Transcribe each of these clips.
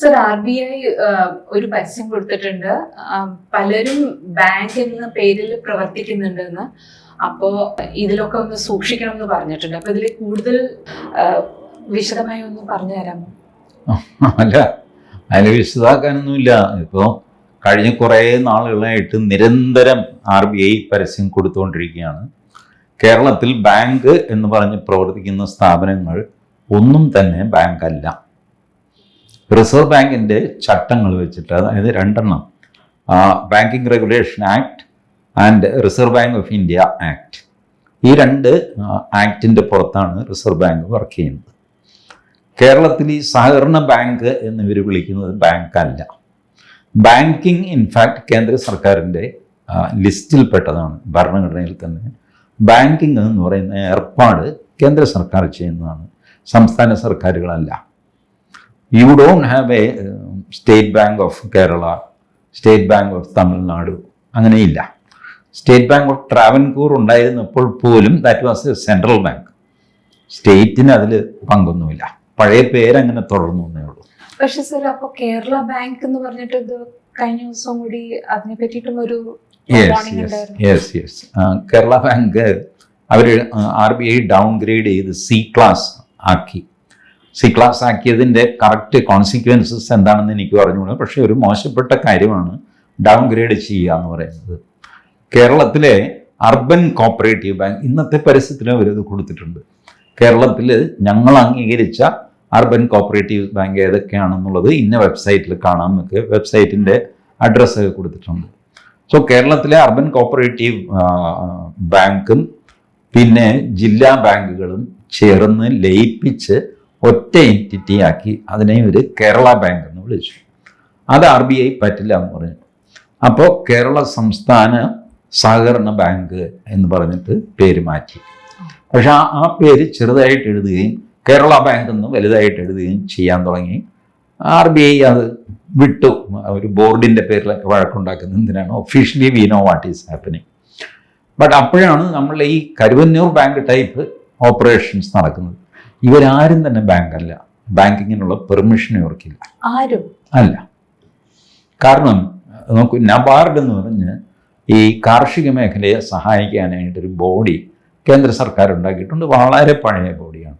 Sir R B I ഒരു പരസ്യം കൊടുത്തിട്ടുണ്ട്. പലരും ബാങ്ക് എന്ന പേരിൽ പ്രവർത്തിക്കുന്നുണ്ടെന്ന്. അപ്പോ ഇതിലൊക്കെ ഒന്ന് സൂക്ഷിക്കണം എന്ന് പറഞ്ഞിട്ടുണ്ട്. അപ്പൊ ഇതിൽ കൂടുതൽ വിശദമായി ഒന്ന് പറഞ്ഞു തരാമോ അല്ല. അതിൽ വിശദമാക്കാനൊന്നുമില്ല. ഇപ്പോൾ കഴിഞ്ഞ കുറേ നാളുകളായിട്ട് നിരന്തരം ആർ ബി ഐ പരസ്യം കൊടുത്തുകൊണ്ടിരിക്കുകയാണ്. കേരളത്തിൽ ബാങ്ക് എന്ന് പറഞ്ഞ് പ്രവർത്തിക്കുന്ന സ്ഥാപനങ്ങൾ ഒന്നും തന്നെ ബാങ്ക് അല്ല. റിസർവ് ബാങ്കിന്റെ ചട്ടങ്ങൾ വെച്ചിട്ട് അതായത് രണ്ടെണ്ണം. Banking regulation act and reserve bank of India act ഈ രണ്ട് ആക്ടിന്റെ പുറത്താണ് റിസർവ് ബാങ്ക് വർക്ക് ചെയ്യുന്നത്. കേരളത്തിൽ ഈ സഹകരണ ബാങ്ക് എന്നിവർ വിളിക്കുന്നത് ബാങ്കല്ല. ബാങ്കിങ് ഇൻഫാക്ട് കേന്ദ്ര സർക്കാരിന്റെ ലിസ്റ്റിൽപ്പെട്ടതാണ് ഭരണഘടനയിൽ തന്നെ. ബാങ്കിങ് എന്ന് പറയുന്ന ഏർപ്പാട് കേന്ദ്ര സർക്കാർ ചെയ്യുന്നതാണ്. സംസ്ഥാന സർക്കാരുകളല്ല. You don't have a state bank of Kerala state bank of Tamil Nadu അങ്ങനെയില്ല. സ്റ്റേറ്റ് ബാങ്ക് ഓഫ് ട്രാവൻകൂർ ഉണ്ടായിരുന്നപ്പോൾ പോലും that was a central bank സ്റ്റേറ്റിന് അതിൽ പങ്കൊന്നുമില്ല. പഴയ പേരങ്ങനെ തുടർന്നു എന്നേ ഉള്ളൂ. പക്ഷെ സർ അപ്പോൾ കേരള ബാങ്ക് എന്ന് പറഞ്ഞിട്ട് ഇത് കഴിഞ്ഞ ദിവസം കൂടി അതിനെ പറ്റിയിട്ടും ഒരു യെസ് യെസ് കേരള ബാങ്ക് അവർ R B I downgrade ചെയ്ത് സി ക്ലാസ് ആക്കി. സി ക്ലാസ് ആക്കിയതിന്റെ കറക്റ്റ് കോൺസിക്വൻസസ് എന്താണെന്ന് എനിക്ക് പറഞ്ഞുകൂടാ പക്ഷേ ഒരു മോശപ്പെട്ട കാര്യമാണ് ഡൗൺ ഗ്രേഡ് ചെയ്യുക എന്ന് പറയുന്നത്. കേരളത്തിലെ അർബൻ കോപ്പറേറ്റീവ് ബാങ്ക് ഇന്നത്തെ പരസ്യത്തിൽ അവരത് കൊടുത്തിട്ടുണ്ട്. കേരളത്തിൽ ഞങ്ങൾ അംഗീകരിച്ച അർബൻ കോപ്പറേറ്റീവ് ബാങ്ക് ഏതൊക്കെയാണെന്നുള്ളത് ഇന്ന വെബ്സൈറ്റിൽ കാണാം എന്നൊക്കെ വെബ്സൈറ്റിന്റെ അഡ്രസ്സൊക്കെ കൊടുത്തിട്ടുണ്ട്. സോ കേരളത്തിലെ അർബൻ കോപ്പറേറ്റീവ് ബാങ്കും പിന്നെ ജില്ലാ ബാങ്കുകളും ചേർന്ന് ലയിപ്പിച്ച് ഒറ്റ എന്റിറ്റി ആക്കി അതിനെ ഒരു കേരള ബാങ്ക് എന്ന് വിളിച്ചു. അത് ആർ ബി ഐ പറ്റില്ല എന്ന് പറഞ്ഞു. അപ്പോൾ കേരള സംസ്ഥാന സഹകരണ ബാങ്ക് എന്ന് പറഞ്ഞിട്ട് പേര് മാറ്റി. പക്ഷെ ആ പേര് ചെറുതായിട്ട് എഴുതുകയും കേരള ബാങ്ക് എന്ന് വലുതായിട്ട് എഴുതുകയും ചെയ്യാൻ തുടങ്ങി. ആർ ബി ഐ അത് വിട്ടു. ഒരു ബോർഡിന്റെ പേരിലൊക്കെ വഴക്കുണ്ടാക്കുന്നത് എന്തിനാണ്? Officially we know what is happening but അപ്പോഴാണ് നമ്മൾ ഈ കരുവന്നൂർ ബാങ്ക് ടൈപ്പ് ഓപ്പറേഷൻസ് നടക്കുന്നത്. ഇവരാരും തന്നെ ബാങ്ക് അല്ല ബാങ്കിങ്ങിനുള്ള പെർമിഷൻ ഇവർക്കില്ല. ആരും? അല്ല. കാരണം നോക്കൂ നബാർഡ് എന്ന് പറഞ്ഞ് ഈ കാർഷിക മേഖലയെ സഹായിക്കാനായിട്ടൊരു ബോഡി കേന്ദ്ര സർക്കാർ ഉണ്ടാക്കിയിട്ടുണ്ട് വളരെ പഴയ ബോഡിയാണ്.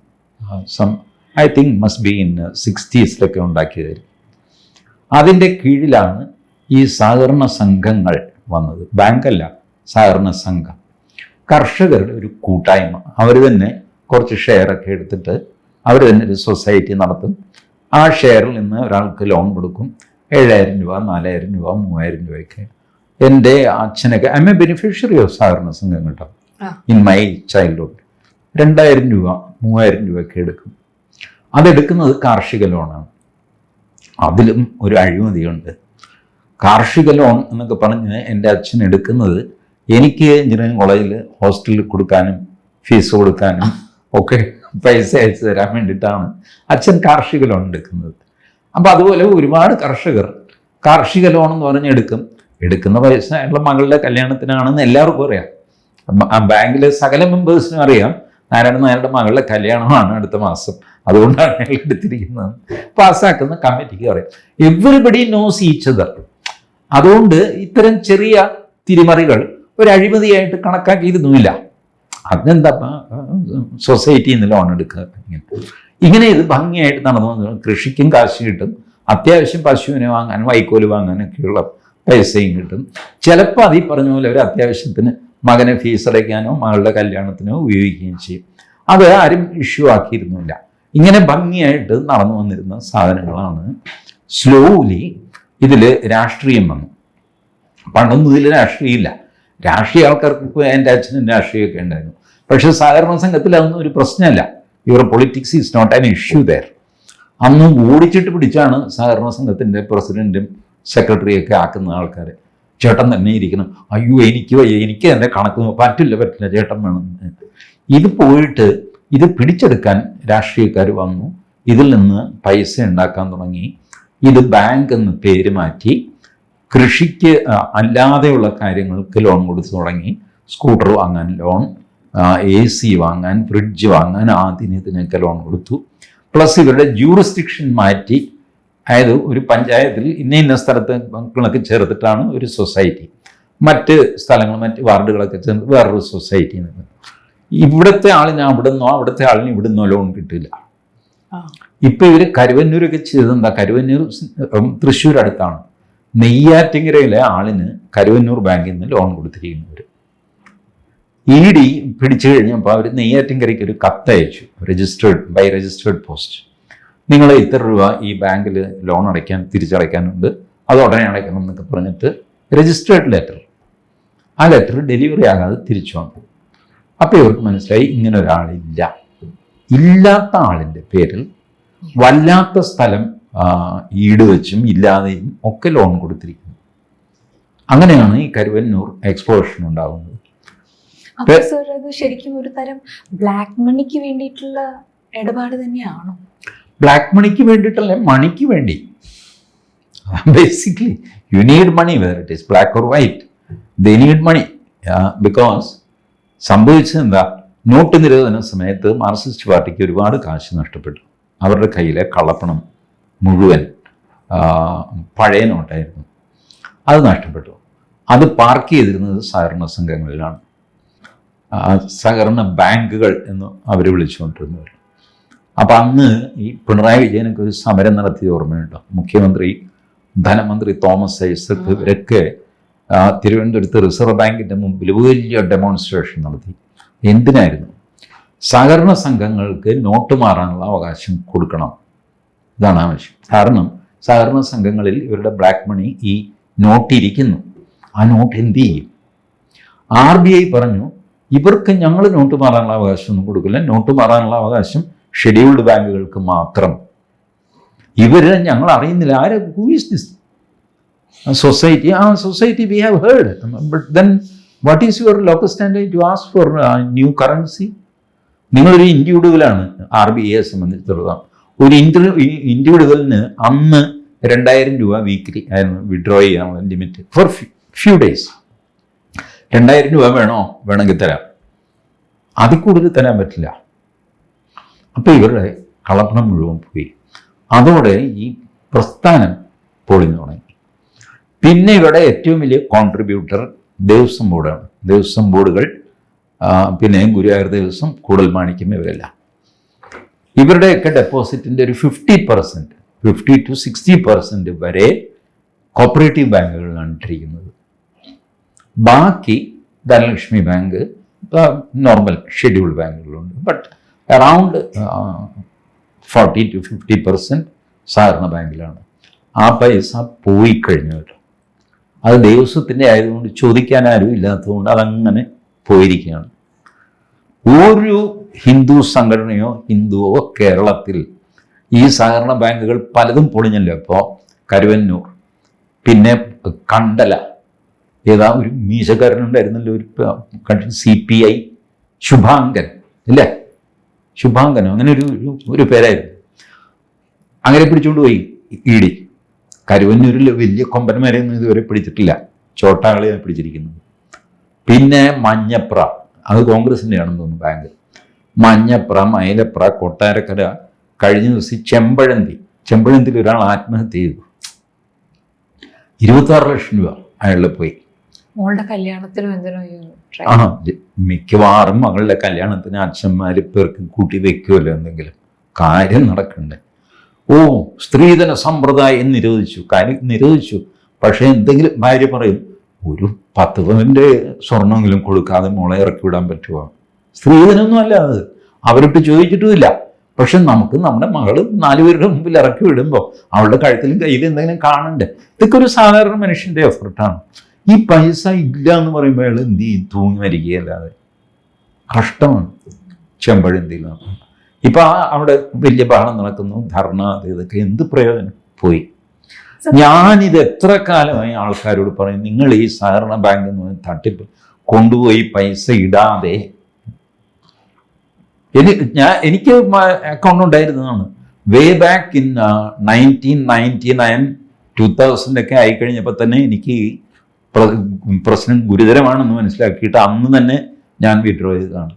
Some I think must be in സിക്സ്റ്റീസിലൊക്കെ ഉണ്ടാക്കിയതായിരിക്കും. അതിന്റെ കീഴിലാണ് ഈ സഹകരണ സംഘങ്ങൾ വന്നത്. ബാങ്കല്ല സഹകരണ സംഘം. കർഷകരുടെ ഒരു കൂട്ടായ്മ. അവർ തന്നെ കുറച്ച് ഷെയറൊക്കെ എടുത്തിട്ട് അവർ തന്നെ ഒരു സൊസൈറ്റി നടത്തും. ആ ഷെയറിൽ നിന്ന് ഒരാൾക്ക് ലോൺ കൊടുക്കും. ഏഴായിരം രൂപ നാലായിരം രൂപ മൂവായിരം രൂപയൊക്കെ. എന്റെ അച്ഛനൊക്കെ I am a beneficiary of സഹകരണ സംഘം കേട്ടോ. ഇൻ മൈ ചൈൽഡ്ഹുഡ് രണ്ടായിരം രൂപ മൂവായിരം രൂപയൊക്കെ എടുക്കും. അതെടുക്കുന്നത് കാർഷിക ലോണാണ് അതിലും ഒരു അഴിമതിയുണ്ട്. കാർഷിക ലോൺ എന്നൊക്കെ പറഞ്ഞ് എന്റെ അച്ഛൻ എടുക്കുന്നത് എനിക്ക് എഞ്ചിനീയറിംഗ് കോളേജിൽ ഹോസ്റ്റലിൽ കൊടുക്കാനും ഫീസ് കൊടുക്കാനും ഒക്കെ പൈസ അയച്ചു തരാൻ വേണ്ടിയിട്ടാണ്. അച്ഛൻ കാർഷിക ലോൺ എടുക്കുന്നത്. അപ്പോൾ അതുപോലെ ഒരുപാട് കർഷകർ കാർഷിക ലോൺ എന്ന് പറഞ്ഞെടുക്കും എടുക്കുന്ന പൈസ അയാളുടെ മകളുടെ കല്യാണത്തിനാണെന്ന് എല്ലാവർക്കും അറിയാം. ബാങ്കിലെ സകല മെമ്പേഴ്സിനും അറിയാം. നാരായണൻ നായരുടെ മകളുടെ കല്യാണമാണ് അടുത്ത മാസം. അതുകൊണ്ടാണ് അയാൾ എടുത്തിരിക്കുന്നത്. പാസ്സാക്കുന്ന കമ്മിറ്റിക്ക് അറിയാം. എവറിബഡി നോസ് ഈച്ച് അതർ അതുകൊണ്ട് ഇത്തരം ചെറിയ തിരിമറികൾ ഒരു അഴിമതിയായിട്ട് കണക്കാക്കിയിരുന്നുമില്ല. അതിനെന്താ സൊസൈറ്റിയിൽ നിന്ന് ലോൺ എടുക്കുക. ഇങ്ങനെ ഇങ്ങനെ ഇത് ഭംഗിയായിട്ട് നടന്നു. കൃഷിക്കും കാശ് കിട്ടും. അത്യാവശ്യം പശുവിനെ വാങ്ങാൻ വൈക്കോൽ വാങ്ങാനൊക്കെയുള്ള പൈസയും കിട്ടും. ചിലപ്പോൾ അതീ പറഞ്ഞ പോലെ ഒരു അത്യാവശ്യത്തിന് മകനെ ഫീസ് അടയ്ക്കാനോ മകളുടെ കല്യാണത്തിനോ ഉപയോഗിക്കുകയും ചെയ്യും. അത് ആരും ഇഷ്യൂ ആക്കിയിരുന്നില്ല. ഇങ്ങനെ ഭംഗിയായിട്ട് നടന്നു വന്നിരുന്ന സാധനങ്ങളാണ്. സ്ലോലി ഇതിൽ രാഷ്ട്രീയം വന്നു. പണ്ടൊന്നും ഇതിൽ രാഷ്ട്രീയമില്ല. രാഷ്ട്രീയ ആൾക്കാർക്ക് എന്റെ അച്ഛനും രാഷ്ട്രീയമൊക്കെ ഉണ്ടായിരുന്നു. പക്ഷേ സഹകരണ സംഘത്തിൽ അതൊന്നും ഒരു പ്രശ്നമല്ല. Your politics is not an issue there അന്ന് ഓടിച്ചിട്ട് പിടിച്ചാണ് സഹകരണ സംഘത്തിന്റെ പ്രസിഡന്റും സെക്രട്ടറിയൊക്കെ ആക്കുന്ന ആൾക്കാർ ചേട്ടൻ തന്നെ ഇരിക്കണം. അയ്യോ എനിക്ക് എനിക്ക് എന്റെ കണക്ക് പറ്റില്ല പറ്റില്ല ചേട്ടൻ വേണം ഇത് പോയിട്ട് ഇത് പിടിച്ചെടുക്കാൻ രാഷ്ട്രീയക്കാർ വന്നു. ഇതിൽ നിന്ന് പൈസ ഉണ്ടാക്കാൻ തുടങ്ങി. ഇത് ബാങ്ക് എന്ന് പേര് മാറ്റി. കൃഷിക്ക് അല്ലാതെയുള്ള കാര്യങ്ങൾക്ക് ലോൺ കൊടുത്തു തുടങ്ങി. സ്കൂട്ടർ വാങ്ങാൻ ലോൺ എ സി വാങ്ങാൻ ഫ്രിഡ്ജ് വാങ്ങാൻ ആദ്യം ഇതിനൊക്കെ ലോൺ കൊടുത്തു. പ്ലസ് ഇവരുടെ ജൂറിസ്ഡിക്ഷൻ മാറ്റി. അതായത് ഒരു പഞ്ചായത്തിൽ ഇന്ന ഇന്ന സ്ഥലത്ത് കണക്ക് ചേർത്തിട്ടാണ് ഒരു സൊസൈറ്റി മറ്റ് സ്ഥലങ്ങൾ മറ്റ് വാർഡുകളൊക്കെ ചേർന്ന് വേറൊരു സൊസൈറ്റി ഇവിടുത്തെ ആളിന് അവിടെ നിന്നോ അവിടുത്തെ ആളിന് ഇവിടെ നിന്നോ ലോൺ കിട്ടില്ല. ഇപ്പൊ ഇവർ കരുവന്നൂരൊക്കെ ചെയ്തെന്താ കരുവന്നൂർ തൃശ്ശൂർ അടുത്താണ് നെയ്യാറ്റിങ്കരയിലെ ആളിന് കരുവന്നൂർ ബാങ്കിൽ നിന്ന് ലോൺ കൊടുത്തിരിക്കുന്നവർ ഇ ഡി പിടിച്ചു കഴിഞ്ഞപ്പോൾ അവർ നെയ്യാറ്റിങ്കരയ്ക്ക് ഒരു കത്തയച്ചു രജിസ്റ്റേർഡ് ബൈ രജിസ്റ്റേർഡ് പോസ്റ്റ് നിങ്ങൾ ഇത്ര രൂപ ഈ ബാങ്കിൽ ലോൺ അടയ്ക്കാൻ തിരിച്ചടയ്ക്കാനുണ്ട്. അത് ഉടനെ അടയ്ക്കണം എന്നൊക്കെ പറഞ്ഞിട്ട് രജിസ്റ്റേർഡ് ലെറ്റർ ആ ലെറ്റർ ഡെലിവറി ആകാതെ തിരിച്ചു വന്നു. അപ്പോൾ ഇവർക്ക് മനസ്സിലായി ഇങ്ങനെ ഒരാളില്ല ഇല്ലാത്ത ആളിന്റെ പേരിൽ വല്ലാത്ത സ്ഥലം ഈട് വെച്ചും ഇല്ലാതെയും ഒക്കെ ലോൺ കൊടുത്തിരിക്കുന്നു. അങ്ങനെയാണ് ഈ കരുവന്നൂർ എക്സ്പ്ലോഷൻ ഉണ്ടാകുന്നത് ശരിക്കും ഒരു തരം ബ്ലാക്ക് മണിക്ക് വേണ്ടിയിട്ടുള്ള ഇടപാട് തന്നെയാണോ? ബ്ലാക്ക് മണിക്ക് വേണ്ടിയിട്ടല്ല മണിക്ക് വേണ്ടി. Basically you need money where it is black or white the need money because സംഭവിച്ചത് എന്താ? നോട്ട് നിരോധന സമയത്ത് മാർക്സിസ്റ്റ് പാർട്ടിക്ക് ഒരുപാട് കാശ് നഷ്ടപ്പെട്ടു. അവരുടെ കയ്യിലെ കള്ളപ്പണം. മുഴുവൻ പഴയ നോട്ടായിരുന്നു അത് നഷ്ടപ്പെട്ടു. അത് പാർക്ക് ചെയ്തിരുന്നത് സഹകരണ സംഘങ്ങളിലാണ്. സഹകരണ ബാങ്കുകൾ എന്ന് അവർ വിളിച്ചുകൊണ്ടിരുന്നവർ അപ്പം അന്ന് ഈ പിണറായി വിജയനൊക്കെ ഒരു സമരം നടത്തിയ ഓർമ്മയുണ്ടോ? മുഖ്യമന്ത്രി ധനമന്ത്രി തോമസ് ഐസക് ഇവരൊക്കെ തിരുവനന്തപുരത്ത് റിസർവ് ബാങ്കിന്റെ മുമ്പിൽ വലിയ ഡെമോൺസ്ട്രേഷൻ നടത്തി. എന്തിനായിരുന്നു? സഹകരണ സംഘങ്ങൾക്ക് നോട്ട് മാറാനുള്ള അവകാശം കൊടുക്കണം. ഇതാണ് ആവശ്യം കാരണം സഹകരണ സംഘങ്ങളിൽ ഇവരുടെ ബ്ലാക്ക് മണി ഈ നോട്ട് ഇരിക്കുന്നു. ആ നോട്ട് എന്ത് ചെയ്യും? ആർ ബി ഐ പറഞ്ഞു ഇവർക്ക് ഞങ്ങൾ നോട്ട് മാറാനുള്ള അവകാശമൊന്നും കൊടുക്കില്ല. നോട്ട് മാറാനുള്ള അവകാശം ഷെഡ്യൂൾഡ് ബാങ്കുകൾക്ക് മാത്രം. ഇവരെ ഞങ്ങൾ അറിയുന്നില്ല. ആര്? ഹൂ ഈസ് ദിസ് സൊസൈറ്റി ആ society we have heard but then what is your local standard to ask for new currency നിങ്ങളൊരു ഇൻഡ്യൂഡുകളാണ് ആർ ബി ഐയെ സംബന്ധിച്ചിടത്തോളം ഒരു ഇൻഡി ഇൻഡിവിഡുവലിന് അന്ന് രണ്ടായിരം രൂപ വീക്കിലി ആയിരുന്നു വിഡ്രോ ചെയ്യാനുള്ള ലിമിറ്റ് ഫോർ ഫ്യൂ ഡേയ്സ് രണ്ടായിരം രൂപ വേണോ? വേണമെങ്കിൽ തരാം. അതിൽ കൂടുതൽ തരാൻ പറ്റില്ല. അപ്പോൾ ഇവരുടെ കളപ്പണം മുഴുവൻ പോയി. അതോടെ ഈ പ്രസ്ഥാനം പൊളിഞ്ഞു തുടങ്ങി. പിന്നെ ഇവിടെ ഏറ്റവും വലിയ കോൺട്രിബ്യൂട്ടർ ദേവസ്വം ബോർഡാണ്. ദേവസ്വം ബോർഡുകൾ പിന്നെ ഗുരുവായൂർ ദേവസ്വം കൂടൽ മാണിക്യം ഇവരെല്ലാം. ഇവരുടെയൊക്കെ ഡെപ്പോസിറ്റിന്റെ ഒരു fifty percent fifty to sixty percent വരെ കോപ്പറേറ്റീവ് ബാങ്കുകളിലാണ് ഇട്ടിരിക്കുന്നത്. ബാക്കി Dhanlaxmi bank normal scheduled ബാങ്കുകളുണ്ട്. But around forty to fifty percent സഹകരണ ബാങ്കിലാണ്. ആ പൈസ പോയി കഴിഞ്ഞിട്ട് അത് ദേവസ്വത്തിന്റെ ആയതുകൊണ്ട് ചോദിക്കാൻ ആരും ഇല്ലാത്തതുകൊണ്ട് അതങ്ങനെ പോയിരിക്കുകയാണ്. ഒരു ഹിന്ദു സംഘടനയോ ഹിന്ദുവോ കേരളത്തിൽ ഈ സഹകരണ ബാങ്കുകൾ പലതും പൊളിഞ്ഞല്ലോ? ഇപ്പോൾ കരുവന്നൂർ പിന്നെ കണ്ടല ഏതാ ഒരു മീശക്കാരനുണ്ടായിരുന്നല്ലോ ഒരു സി പി ഐ ശുഭാങ്കൻ ഇല്ലേ? ശുഭാങ്കനോ? അങ്ങനെ ഒരു ഒരു- പേരായിരുന്നു. അങ്ങനെ പിടിച്ചുകൊണ്ട് പോയി ഇ ഡി. കരുവന്നൂരിൽ വലിയ കൊമ്പന്മാരെയൊന്നും ഇതുവരെ പിടിച്ചിട്ടില്ല. ചോട്ടാളിയാണ് പിടിച്ചിരിക്കുന്നത്. പിന്നെ മഞ്ഞപ്ര അത് കോൺഗ്രസിന്റെ ആണെന്ന് തോന്നുന്നു ബാങ്ക്. മഞ്ഞപ്ര മൈലപ്ര കൊട്ടാരക്കര കഴിഞ്ഞ ദിവസം ചെമ്പഴന്തി. ചെമ്പഴന്തിയിൽ ഒരാൾ ആത്മഹത്യ ചെയ്തു. ഇരുപത്താറ് ലക്ഷം രൂപ അയാളിൽ പോയി. മോളുടെ കല്യാണത്തിനും എന്തിനോ ആ മിക്കവാറും മകളുടെ കല്യാണത്തിന് അച്ഛന്മാർ പേർക്ക് കൂട്ടി വെക്കുമല്ലോ എന്തെങ്കിലും. കാര്യം നടക്കണ്ടേ. ഓ സ്ത്രീധന സമ്പ്രദായം നിരോധിച്ചു. കാര്യം നിരോധിച്ചു. പക്ഷേ എന്തെങ്കിലും ഭാര്യ പറയും ഒരു പത്ത് പവന്റെ സ്വർണമെങ്കിലും കൊടുക്കാതെ മോളെ ഇറക്കി വിടാൻ പറ്റുമോ സ്ത്രീധനൊന്നും അല്ല അത്. അവരിട്ട് ചോദിച്ചിട്ടുമില്ല. പക്ഷെ നമുക്ക് നമ്മുടെ മകൾ നാലുപേരുടെ മുമ്പിൽ ഇറക്കി വിടുമ്പോൾ അവളുടെ കഴുത്തിലും കയ്യിലും എന്തെങ്കിലും കാണണ്ടേ? ഇതൊക്കെ ഒരു സാധാരണ മനുഷ്യന്റെ എഫർട്ടാണ് ഈ പൈസ ഇല്ല എന്ന് പറയുമ്പോൾ അയാൾ എന്ത് ചെയ്യും? തൂങ്ങി മരിക്കുകയല്ലാതെ. കഷ്ടമാണ്. ചെമ്പഴന്തിയിൽ ഇപ്പൊ ആ അവിടെ വലിയ ബഹളം നടക്കുന്നു. ധർണ ഇതൊക്കെ എന്ത് പ്രയോജനം? പോയി. ഞാനിത് എത്ര കാലമായി ആൾക്കാരോട് പറയും നിങ്ങൾ ഈ സഹകരണ ബാങ്കിൽ നിന്ന് തട്ടിപ്പ് കൊണ്ടുപോയി പൈസ ഇടാതെ എനി- ഞാൻ എനിക്ക് അക്കൗണ്ട് ഉണ്ടായിരുന്നതാണ്. Way back in nineteen ninety nine two thousand ഒക്കെ ആയിക്കഴിഞ്ഞപ്പോൾ തന്നെ എനിക്ക് പ്രശ്നം ഗുരുതരമാണെന്ന് മനസ്സിലാക്കിയിട്ട് അന്ന് തന്നെ ഞാൻ വിഡ്രോ ചെയ്തതാണ്.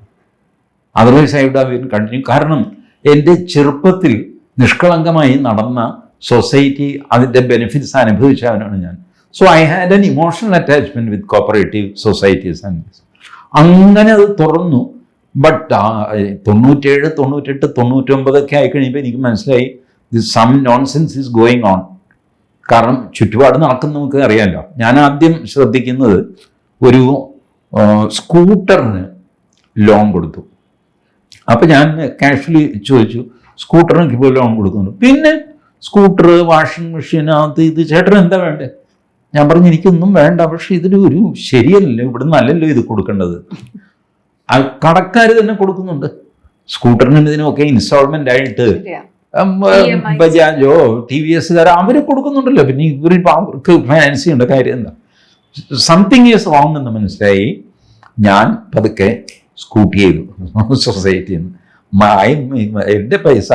Otherwise I would have continue കാരണം എന്റെ ചെറുപ്പത്തിൽ നിഷ്കളങ്കമായി നടന്ന സൊസൈറ്റി അതിന്റെ ബെനിഫിറ്റ്സ് അനുഭവിച്ചവനാണ് ഞാൻ. So I had an emotional attachment with cooperative societies and അങ്ങനെ അത് തുറന്നു. ബട്ട് തൊണ്ണൂറ്റേഴ് തൊണ്ണൂറ്റെട്ട് തൊണ്ണൂറ്റൊമ്പതൊക്കെ ആയി കഴിയുമ്പോൾ എനിക്ക് മനസ്സിലായി this some nonsense is going on കാരണം ചുറ്റുപാട് നടക്കുന്ന നമുക്ക് അറിയാമല്ലോ ഞാൻ ആദ്യം ശ്രദ്ധിക്കുന്നത് ഒരു സ്കൂട്ടറിന് ലോൺ കൊടുത്തു. അപ്പം ഞാൻ കാഷ്വലി ചോദിച്ചു സ്കൂട്ടറിന് ഇപ്പോൾ ലോൺ കൊടുക്കുന്നു പിന്നെ സ്കൂട്ടർ വാഷിംഗ് മെഷീൻ അത് ഇത് ചേട്ടൻ എന്താ വേണ്ടേ? ഞാൻ പറഞ്ഞു എനിക്കൊന്നും വേണ്ട. പക്ഷേ ഇതിൽ ഒരു ശരിയല്ലല്ലോ. ഇവിടെ നല്ലല്ലോ ഇത് കൊടുക്കേണ്ടത്. കടക്കാർ തന്നെ കൊടുക്കുന്നുണ്ട്. സ്കൂട്ടറിനും ഇതിനുമൊക്കെ ഇൻസ്റ്റാൾമെന്റ് ആയിട്ട്. ബജാജോ ടി വി എസ്കാരോ അവർ കൊടുക്കുന്നുണ്ടല്ലോ. പിന്നെ ഇവരിപ്പോ അവർക്ക് ഫൈനാൻസ് ചെയ്യേണ്ട കാര്യം എന്താ? സംതിങ് ഈസ് റോങ് എന്ന് മനസ്സിലായി. ഞാൻ പതുക്കെ സ്കൂട്ടി ചെയ്തു. സൊസൈറ്റിയിൽ നിന്ന് എന്റെ പൈസ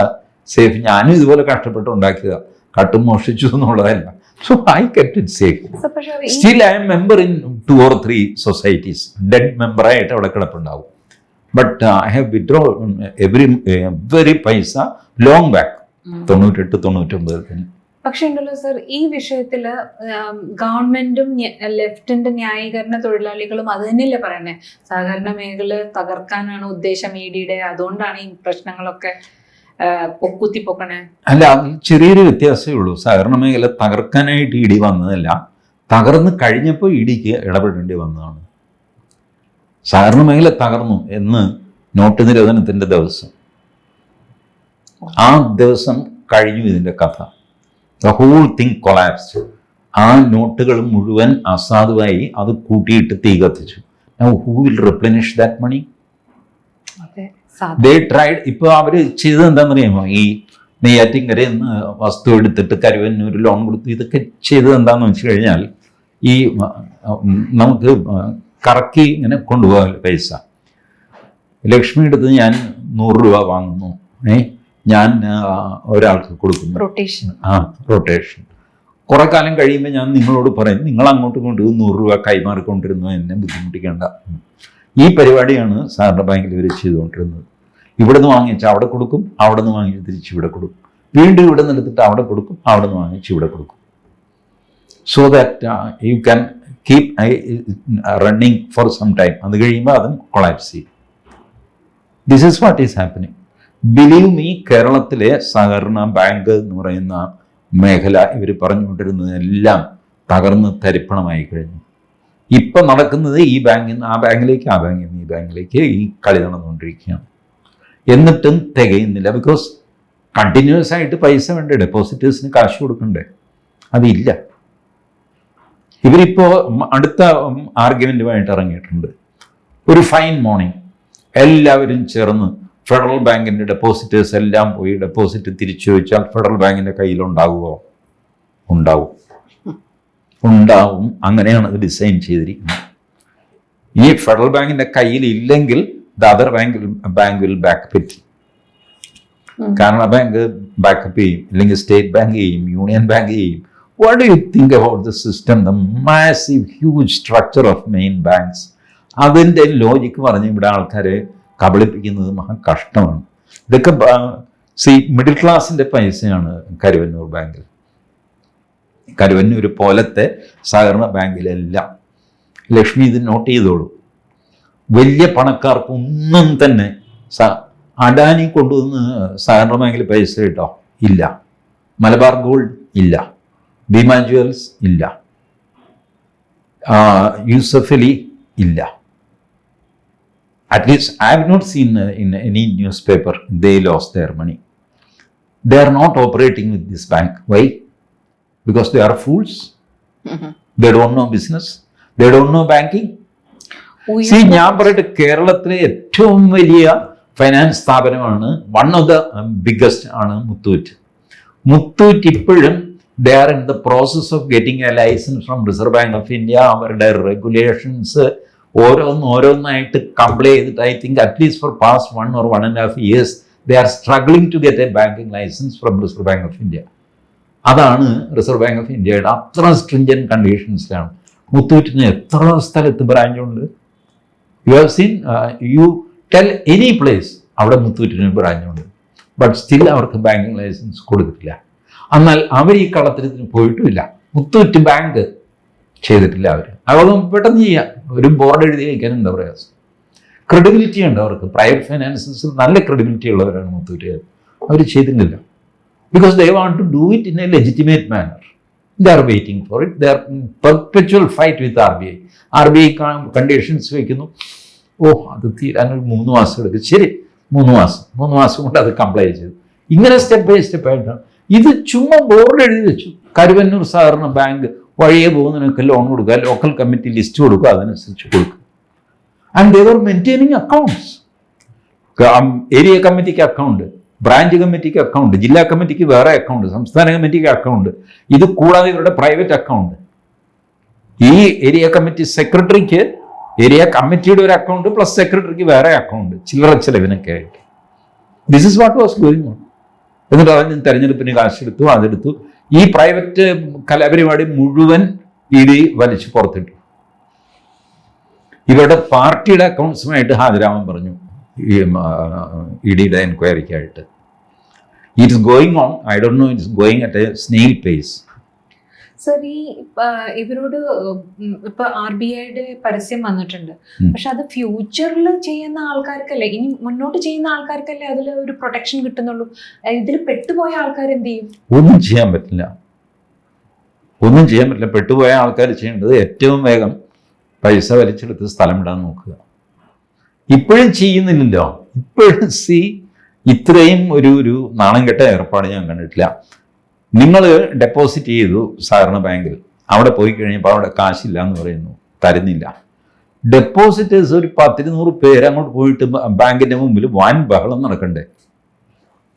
സേഫ്. ഞാനും ഇതുപോലെ കഷ്ടപ്പെട്ട് ഉണ്ടാക്കിയതാ. കട്ടും മോഷിച്ചു എന്നുള്ളതല്ല. So I kept it safe Still I am still I am member in two or three societies dead മെമ്പറായിട്ട് അവിടെ കിടപ്പുണ്ടാവും but I have withdraw every every paisa long back. തൊണ്ണൂറ്റെട്ട് തൊണ്ണൂറ്റൊമ്പതിൽ തന്നെ പക്ഷെ ഉണ്ടല്ലോ സർ ഈ വിഷയത്തിൽ ഗവൺമെന്റും ലെഫ്റ്റിന്റെ ന്യായീകരണ തൊഴിലാളികളും അത് തന്നെയല്ലേ പറയണേ? സഹകരണ മേഖല തകർക്കാനാണ് ഉദ്ദേശം ഇ ഡിയുടെ. അതുകൊണ്ടാണ് ഈ പ്രശ്നങ്ങളൊക്കെ കുത്തിപ്പൊക്കണേ അല്ല ചെറിയൊരു വ്യത്യാസമേ ഉള്ളൂ. സഹകരണ മേഖല തകർക്കാനായിട്ട് ഇടി വന്നതല്ല. തകർന്ന് കഴിഞ്ഞപ്പോൾ ഇടിക്ക് ഇടപെടേണ്ടി വന്നതാണ്. സഹകരണ മേഖല തകർന്നു എന്ന് നോട്ട് നിരോധനത്തിന്റെ ദിവസം. ആ ദിവസം കഴിഞ്ഞു ഇതിന്റെ കഥ. ദ ഹോൾ തിങ് കൊളാപ്സ് ആ നോട്ടുകൾ മുഴുവൻ അസാധുവായി അത് കൂട്ടിയിട്ട് തീ കത്തിച്ചു. Who will replenish that money they tried ഇപ്പോൾ അവർ ചെയ്തത് എന്താണെന്നറിയാമോ ഈ നെയ്യാറ്റിങ്കരയിൽ നിന്ന് വസ്തു എടുത്തിട്ട് കരുവന്നൂർ ലോൺ കൊടുത്തു ഇതൊക്കെ ചെയ്തത് എന്താണെന്ന് വെച്ച് കഴിഞ്ഞാൽ ഈ നമുക്ക് കറക്കി ഇങ്ങനെ കൊണ്ടുപോകാൻ പൈസ. ലക്ഷ്മി എടുത്ത് ഞാൻ നൂറ് രൂപ വാങ്ങുന്നു. ഏ? ഞാൻ ഒരാൾക്ക് കൊടുക്കുന്നു. റൊട്ടേഷൻ ആ റൊട്ടേഷൻ കുറെ കാലം കഴിയുമ്പോൾ ഞാൻ നിങ്ങളോട് പറയും നിങ്ങൾ അങ്ങോട്ട് കൊണ്ടുപോകും നൂറ് രൂപ കൈമാറിക്കൊണ്ടിരുന്നു? എന്നെ ബുദ്ധിമുട്ടിക്കേണ്ട. ഈ പരിപാടിയാണ് സാറിന്റെ ബാങ്കിൽ ഇവർ ചെയ്തുകൊണ്ടിരുന്നത്. ഇവിടെ നിന്ന് വാങ്ങിച്ച് അവിടെ കൊടുക്കും അവിടെ നിന്ന് വാങ്ങിച്ച് തിരിച്ച് ഇവിടെ കൊടുക്കും. വീണ്ടും ഇവിടെ നിന്ന് എടുത്തിട്ട് അവിടെ കൊടുക്കും അവിടെ നിന്ന് വാങ്ങിച്ച് ഇവിടെ കൊടുക്കും. So that you can keep running for some time അത് കഴിയുമ്പോൾ അതും കൊളാപ്സ് ചെയ്യും. This is what is happening believe me കേരളത്തിലെ സഹകരണ ബാങ്ക് എന്ന് പറയുന്ന മേഖല ഇവർ പറഞ്ഞുകൊണ്ടിരുന്നതെല്ലാം തകർന്ന് തരിപ്പണമായി കഴിഞ്ഞു. ഇപ്പൊ നടക്കുന്നത് ഈ ബാങ്കിൽ നിന്ന് ആ ബാങ്കിലേക്ക് ആ ബാങ്കിൽ നിന്ന് ഈ ബാങ്കിലേക്ക് ഈ കളി നടന്നുകൊണ്ടിരിക്കുകയാണ്. എന്നിട്ടും തികയുന്നില്ല. ബിക്കോസ് കണ്ടിന്യൂസ് ആയിട്ട് പൈസ വേണ്ടേ? ഡെപ്പോസിറ്റേഴ്സിന് കാശ് കൊടുക്കണ്ടേ? അതില്ല. ഇവരിപ്പോ മ- അടുത്ത ആർഗ്യുമെന്റുമായിട്ട് ഇറങ്ങിയിട്ടുണ്ട്. ഒരു ഫൈൻ മോർണിംഗ് എല്ലാവരും ചേർന്ന് ഫെഡറൽ ബാങ്കിന്റെ ഡെപ്പോസിറ്റേഴ്സ് എല്ലാം പോയി ഡെപ്പോസിറ്റ് തിരിച്ചു വെച്ചാൽ ഫെഡറൽ ബാങ്കിന്റെ കയ്യിലുണ്ടാകുമോ ഉണ്ടാവും. ഉണ്ടാവും. അങ്ങനെയാണ് അത് ഡിസൈൻ ചെയ്തിരിക്കുന്നത്. ഈ ഫെഡറൽ ബാങ്കിന്റെ കയ്യിൽ ഇല്ലെങ്കിൽ the other bank bank will backup it കാരണം ആ ബാങ്ക് ബാക്കപ്പ് ചെയ്യും. അല്ലെങ്കിൽ സ്റ്റേറ്റ് ബാങ്ക് ചെയ്യും യൂണിയൻ ബാങ്ക് ചെയ്യും. What do you think about the system the massive huge structure of main banks അതിന്റെ ലോജിക്ക് പറഞ്ഞ് ഇവിടെ ആൾക്കാരെ കബളിപ്പിക്കുന്നത് മഹാ കഷ്ടമാണ്. ഇതൊക്കെ സി മിഡിൽ ക്ലാസിന്റെ പൈസയാണ് കരുവന്നൂർ ബാങ്കിൽ കരുവന്നൂർ പോലത്തെ സഹകരണ ബാങ്കിലെല്ലാം ലക്ഷ്മി ഇത് നോട്ട് ചെയ്തോളൂ. വലിയ പണക്കാർക്ക് ഒന്നും തന്നെ സ അഡാനി കൊണ്ടുവന്ന് സഹകരണ ബാങ്കിൽ പൈസ കിട്ടോ ഇല്ല. മലബാർ ഗോൾഡ് ഇല്ല. ഭീമ ജുവൽസ് ഇല്ല. യൂസഫ് അലി ഇല്ല. At least I have not seen in any newspaper they lose their money they are not operating with this bank why because they are fools they don't know business they don't know banking see ഞാൻ പറയട്ടെ കേരളത്തിലെ ഏറ്റവും വലിയ finance സ്ഥാപനമാണ് one of the biggest ആണ് മുത്തൂറ്റ്. മുത്തൂറ്റ് ഇപ്പോഴും they are in the process of getting a licence from reserve bank of India അവരുടെ regulations ഓരോന്ന് ഓരോന്നായിട്ട് കംപ്ലൈ ചെയ്തിട്ട് I think at least for past one or one and half years they are struggling to get a banking licence from reserve bank of India അതാണ് reserve bank of ഇന്ത്യയുടെ അത്ര stringent കണ്ടീഷൻസിലാണ് മുത്തൂറ്റിന് എത്ര സ്ഥലത്ത് ബ്രാഞ്ചുണ്ട് you have seen you tell any place അവിടെ മുത്തൂറ്റിന് ബ്രാഞ്ചുണ്ട് but still അവർക്ക് ബാങ്കിങ് ലൈസൻസ് കൊടുത്തിട്ടില്ല. എന്നാൽ അവർ ഈ കള്ളത്തരത്തിന് പോയിട്ടുമില്ല. മുത്തൂറ്റ് ബാങ്ക് ചെയ്തിട്ടില്ല അവർ. അതൊന്നും പെട്ടെന്ന് ചെയ്യാം. ഒരു ബോർഡ് എഴുതി വയ്ക്കാൻ എന്താ പ്രയാസം? ക്രെഡിബിലിറ്റി ഉണ്ട് അവർക്ക്. പ്രൈവറ്റ് ഫൈനാൻസസിൽ നല്ല ക്രെഡിബിലിറ്റി ഉള്ളവരാണ് മുത്തൂറ്റ്. അവർ ചെയ്തിട്ടില്ല. To do it in a legitimate manner they are waiting for it they are perpetual fight with R B I R B I conditions വയ്ക്കുന്നു ഓ അത് തീരാൻ ഒരു മൂന്ന് മാസം എടുക്കും. ശരി മൂന്ന് മാസം. മൂന്ന് മാസം കൊണ്ട് അത് കംപ്ലൈ ചെയ്തു. ഇങ്ങനെ സ്റ്റെപ്പ് ബൈ സ്റ്റെപ്പ് ആയിട്ടാണ് ഇത് ചുമ്മാ ബോർഡ് എഴുതി വെച്ചു. കരുവന്നൂർ സാധാരണ ബാങ്ക് വഴിയെ പോകുന്നതിനൊക്കെ ലോൺ കൊടുക്കുക ലോക്കൽ കമ്മിറ്റി ലിസ്റ്റ് കൊടുക്കുക അതനുസരിച്ച് കൊടുക്കുക. And they they're maintaining accounts area കമ്മിറ്റിക്ക് അക്കൗണ്ട് ബ്രാഞ്ച് കമ്മിറ്റിക്ക് അക്കൗണ്ട് ജില്ലാ കമ്മിറ്റിക്ക് വേറെ അക്കൗണ്ട് സംസ്ഥാന കമ്മിറ്റിക്ക് അക്കൗണ്ട് ഇത് കൂടാതെ ഇവരുടെ പ്രൈവറ്റ് അക്കൗണ്ട് ഈ ഏരിയ കമ്മിറ്റി സെക്രട്ടറിക്ക് ഏരിയ കമ്മിറ്റിയുടെ ഒരു അക്കൗണ്ട് പ്ലസ് സെക്രട്ടറിക്ക് വേറെ അക്കൗണ്ട് ചില്ലറ ചിലവിനൊക്കെ ആയിട്ട്. This is what was going on എന്നിട്ട് അതിന് തെരഞ്ഞെടുപ്പിന് കാശെടുത്തു അതെടുത്തു. ഈ പ്രൈവറ്റ് കലാപരിപാടി മുഴുവൻ ഇ ഡി വലിച്ചു പുറത്തിട്ടു. ഇവരുടെ പാർട്ടിയുടെ അക്കൗണ്ട്സുമായിട്ട് ഹാജരാവാൻ പറഞ്ഞു ഇ ഡിയുടെ എൻക്വയറിക്കായിട്ട് it is going on I don't know it's going at a snail pace sir ഈ ഇവരോട് ഇപ്പൊ ആർ ബി ഐയുടെ പരസ്യം വന്നിട്ടുണ്ട്. പക്ഷെ അത് ഫ്യൂച്ചറിൽ ചെയ്യുന്ന ആൾക്കാർക്കല്ലേ? ഇനി മുന്നോട്ട് ചെയ്യുന്ന ആൾക്കാർക്കല്ലേ അതിൽ ഒരു പ്രൊട്ടക്ഷൻ കിട്ടുന്നുള്ളൂ? ഇതിൽ പെട്ടുപോയ ആൾക്കാർ എന്ത് ചെയ്യും? ഒന്നും ചെയ്യാൻ പറ്റില്ല. ഒന്നും ചെയ്യാൻ പറ്റില്ല. പെട്ടുപോയ ആൾക്കാർ ചെയ്യേണ്ടത് ഏറ്റവും വേഗം പൈസ വലിച്ചെടുത്ത് സ്ഥലം ഇടാൻ നോക്കുക. ഇപ്പോഴും ചെയ്യുന്നില്ലല്ലോ. ഇപ്പോഴും സി ഇത്രയും ഒരു ഒരു നാണം കെട്ട ഏർപ്പാട് ഞാൻ കണ്ടിട്ടില്ല. നിങ്ങൾ ഡെപ്പോസിറ്റ് ചെയ്തു സാധാരണ ബാങ്കിൽ അവിടെ പോയി കഴിഞ്ഞപ്പോൾ അവിടെ കാശില്ല എന്ന് പറയുന്നു. തരുന്നില്ല. ഡെപ്പോസിറ്റേഴ്സ് ഒരു പത്തിരുന്നൂറ് പേര് അങ്ങോട്ട് പോയിട്ട് ബാങ്കിന്റെ മുമ്പിൽ വൻ ബഹളം നടക്കണ്ടേ?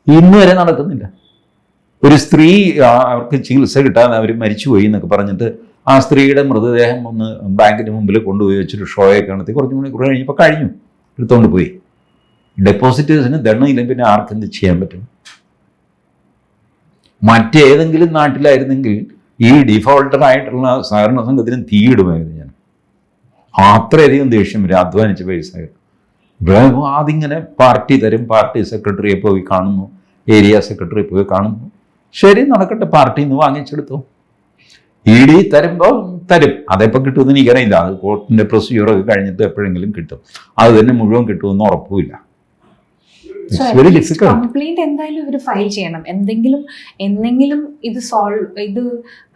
ഇന്ന് വരെ നടക്കുന്നില്ല. ഒരു സ്ത്രീ അവർക്ക് ചികിത്സ കിട്ടാതെ അവർ മരിച്ചുപോയി എന്നൊക്കെ പറഞ്ഞിട്ട് ആ സ്ത്രീയുടെ മൃതദേഹം ഒന്ന് ബാങ്കിന്റെ മുമ്പിൽ കൊണ്ടുപോയി വെച്ചൊരു ഷോയൊക്കെ നടത്തി കുറച്ച് മണിക്കൂർ കഴിഞ്ഞപ്പോൾ കഴിഞ്ഞു. എടുത്തുകൊണ്ട് പോയി. ഡെപ്പോസിറ്റേഴ്സിന് ദണ്ണയില്ലെങ്കിൽ പിന്നെ ആർക്കെന്ത് ചെയ്യാൻ പറ്റും? മറ്റേതെങ്കിലും നാട്ടിലായിരുന്നെങ്കിൽ ഈ ഡിഫോൾട്ടറായിട്ടുള്ള സഹകരണ സംഘത്തിന് തീയിടുമായിരുന്നു ഞാൻ. അത്രയധികം ദേഷ്യം വരും. അധ്വാനിച്ച പൈസ അതിങ്ങനെ പാർട്ടി തരും. പാർട്ടി സെക്രട്ടറിയെ പോയി കാണുന്നു. ഏരിയ സെക്രട്ടറി പോയി കാണുന്നു. ശരി നടക്കട്ടെ. പാർട്ടിയിൽ നിന്ന് വാങ്ങിച്ചെടുത്തു. ഇ ഡി തരുമ്പോൾ തരും. അതെപ്പോൾ കിട്ടുമെന്ന് എനിക്കറിയില്ല. അത് കോർട്ടിന്റെ പ്രൊസീജിയറൊക്കെ കഴിഞ്ഞിട്ട് എപ്പോഴെങ്കിലും കിട്ടും. അത് തന്നെ മുഴുവൻ കിട്ടുമെന്ന് ഉറപ്പുമില്ല. വെരി ഡിഫിക്കൽട്ട് കംപ്ലൈന്റ് എന്തായാലും ഇവർ ഫയൽ ചെയ്യണം. എന്തെങ്കിലും എന്തെങ്കിലും ഇത് സോൾവ് ഇത്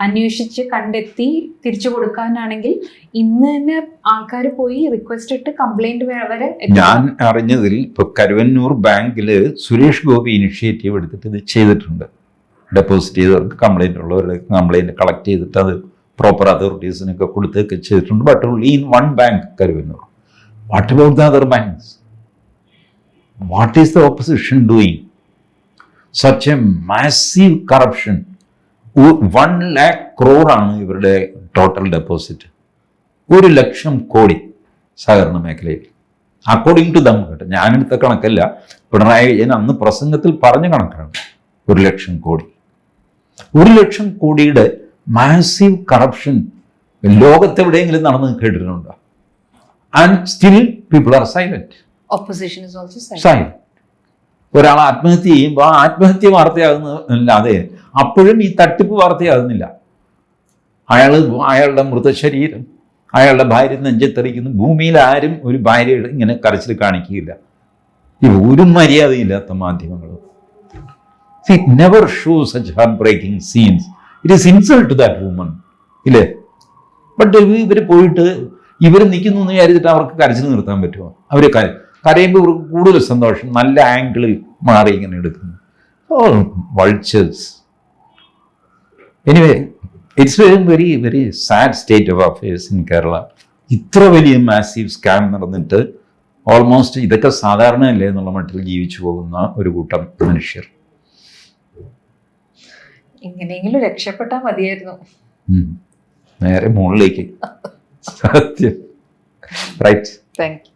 അന്വേഷിച്ച് കണ്ടെത്തി തിരിച്ചു കൊടുക്കാനാണെങ്കിൽ ഇന്ന് തന്നെ ആൾക്കാർ പോയി റിക്വസ്റ്റ് ഇട്ട് കംപ്ലൈന്റ് വരെ. ഞാൻ അറിഞ്ഞതിൽ ഇപ്പൊ കരുവന്നൂർ ബാങ്കിൽ സുരേഷ് ഗോപി ഇനിഷ്യേറ്റീവ് എടുത്തിട്ട് ഇത് ചെയ്തിട്ടുണ്ട്. ഡെപ്പോസിറ്റ് ചെയ്തവർക്ക് കംപ്ലൈന്റ് ഉള്ളവരുടെ കംപ്ലൈന്റ് കളക്ട് ചെയ്തിട്ട് അത് പ്രോപ്പർ അതോറിറ്റീസിനൊക്കെ കൊടുത്തൊക്കെ ചെയ്തിട്ടുണ്ട്. But only in one bank Karuvannur. What about the other banks what is the opposition doing such a massive corruption one lakh ക്രോറാണ് ഇവരുടെ ടോട്ടൽ ഡെപ്പോസിറ്റ് ഒരു ലക്ഷം കോടി സഹകരണ മേഖലയിൽ. അക്കോർഡിംഗ് ടു ദം കേട്ടോ ഞാനെടുത്ത കണക്കല്ല. പിണറായി വിജയൻ അന്ന് പ്രസംഗത്തിൽ പറഞ്ഞ കണക്കാണ്. ഒരു ലക്ഷം കോടി. ഒരു ലക്ഷം കോടിയുടെ മാസീവ് കറപ്ഷൻ ലോകത്തെവിടെയെങ്കിലും നടന്ന് കേട്ടിട്ടുണ്ടോ? And still people are silent opposition is also side ഒരാൾ ആത്മഹത്യ ചെയ്യുമ്പോൾ ആ ആത്മഹത്യ വാർത്തയാകുന്നില്ലാതെ അപ്പോഴും ഈ തട്ടിപ്പ് വാർത്തയാകുന്നില്ല. അയാൾ അയാളുടെ മൃതശരീരം അയാളുടെ ഭാര്യ നെഞ്ചത്തെറിക്കുന്നു. ഭൂമിയിൽ ആരും ഒരു ഭാര്യയുടെ ഇങ്ങനെ കരച്ചിൽ കാണിക്കുകയില്ല. ഇത് ഒരു മര്യാദയില്ലാത്ത മാധ്യമങ്ങൾ never show such heart breaking scenes it is insult that woman ഇല്ലേ? ബട്ട് ഇവർ പോയിട്ട് ഇവർ നിൽക്കുന്നു എന്ന് വിചാരിച്ചിട്ട് അവർക്ക് കരച്ചിൽ നിർത്താൻ പറ്റുമോ? അവർ കരയുമ്പോൾ ഇവർക്ക് കൂടുതൽ സന്തോഷം. നല്ല ആംഗിളിൽ മാറി ഇങ്ങനെ എടുക്കുന്നു. ഓ vultures anyway it's very very sad state of affairs in Kerala ഇത്ര വലിയ മാസീവ് സ്കാം നടന്നിട്ട് ഓൾമോസ്റ്റ് ഇതൊക്കെ സാധാരണ അല്ലേ എന്നുള്ള മട്ടിൽ ജീവിച്ചു പോകുന്ന ഒരു കൂട്ടം മനുഷ്യർ. എങ്ങനെയെങ്കിലും രക്ഷപ്പെട്ടാൽ മതിയായിരുന്നു. നേരെ മുകളിലേക്ക്. സത്യം. Right thank